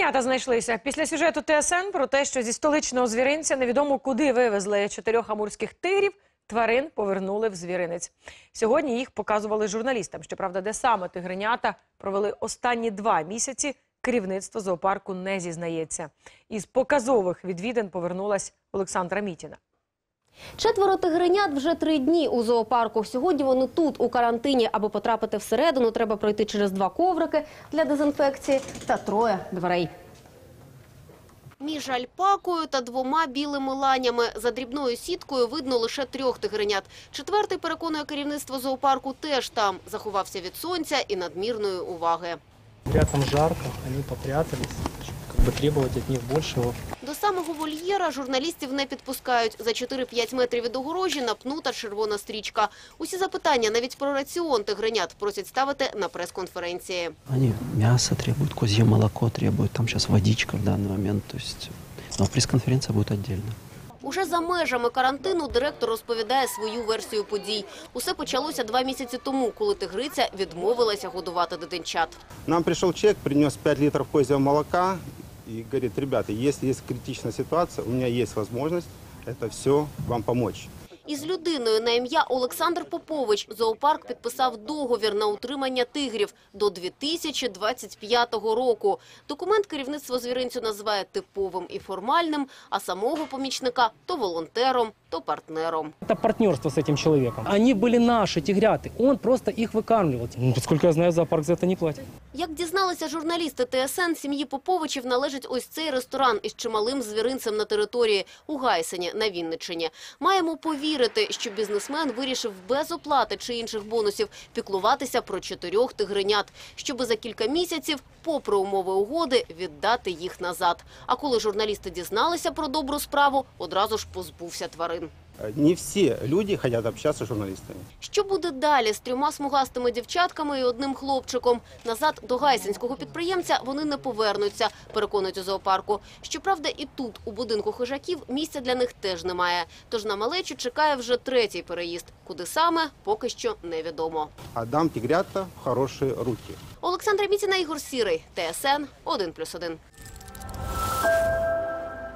Тигренята знайшлися після сюжету ТСН про те, що зі столичного звіринця невідомо куди вивезли чотирьох амурських тигрів. Тварин повернули в звіринець. Сьогодні їх показували журналістам. Щоправда, де саме тигренята провели останні два місяці. Керівництво зоопарку не зізнається. Із показових відвідин повернулась Олександра Мітіна. Четверо тигренят вже три дні у зоопарку. Сьогодні вони тут, у карантині. Аби потрапити всередину, треба пройти через два коврики для дезінфекції та троє дверей. Між альпакою та двома білими ланями за дрібною сіткою видно лише трьох тигренят. Четвертий, переконує керівництво зоопарку, теж там заховався від сонця і надмірної уваги. Рядом жарко, они попрятались, как бы требовать от них большего. Самого вольєра журналістів не підпускають. За 4-5 метрів від огорожі напнута червона стрічка. Усі запитання, навіть про раціон тигренят, просять ставити на прес-конференції. Они мясо требуют, козье молоко требуют, там сейчас водичка в данный момент, то есть... Но пресс-конференция будет. Уже за межами карантину директор розповідає свою версію подій. Усе почалося два місяці тому, коли тигриця відмовилася годувати дитинчат. Нам пришел человек, принес 5 литров козьего молока и говорит, ребята, если есть критичная ситуация, у меня есть возможность это все вам помочь. Із людиною на ім'я Олександр Попович зоопарк підписав договір на утримання тигрів до 2025 року. Документ керівництво звіринцю називає типовим і формальним, а самого помічника то волонтером, то партнером. Это партнерство с этим человеком. Они были наши, тигряты. Он просто их выкармливал. Ну, Насколько я знаю, зоопарк за это не платит. Як дізналися журналісти ТСН, сім'ї Поповичів належить ось цей ресторан із чималим звіринцем на території у Гайсені на Вінниччині. Маємо повірити, що бізнесмен вирішив без оплати чи інших бонусів піклуватися про чотирьох тигренят, щоби за кілька місяців, попри умови угоди, віддати їх назад. А коли журналісти дізналися про добру справу, одразу ж позбувся тварин. Не все люди хотят общаться с журналистами. Що буде далі з трьома смугастими дівчатками і одним хлопчиком? Назад до гайсинського підприємця вони не повернуться, переконують у зоопарку. Щоправда, і тут, у будинку хижаків, місця для них теж немає. Тож на малечу чекає вже третій переїзд. Куди саме, поки що невідомо. Отдам тигрята в хорошие руки. Олександра Міціна, Ігор Сірий, ТСН 1+,1.